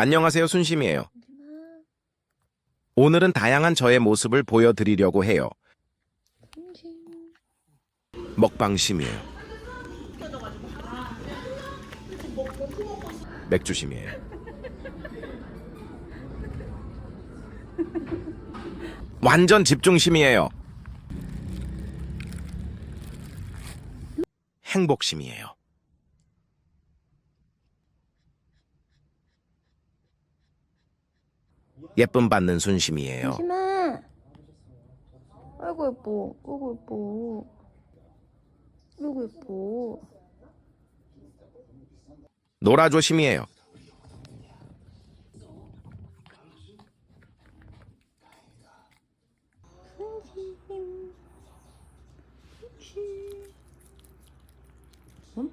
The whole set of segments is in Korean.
안녕하세요, 순심이에요. 오늘은 다양한 저의 모습을 보여드리려고 해요. 먹방심이에요. 맥주심이에요. 완전 집중심이에요. 행복심이에요. 예쁨 받는 순심이에요. 심아. 아이고 예뻐. 아이고 예뻐. 아이고 예뻐. 놀아줘심이에요.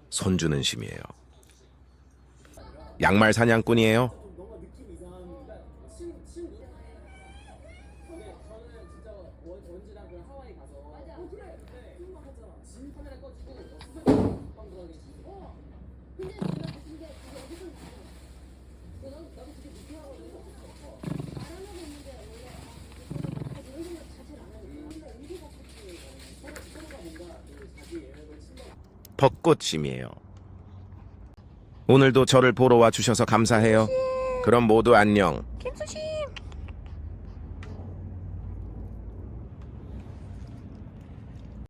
손주는 심이에요. 양말 사냥꾼이에요. 벚꽃심이에요. 오늘도 저를 보러 와 주셔서 감사해요. 그럼 모두 안녕. 김수씨.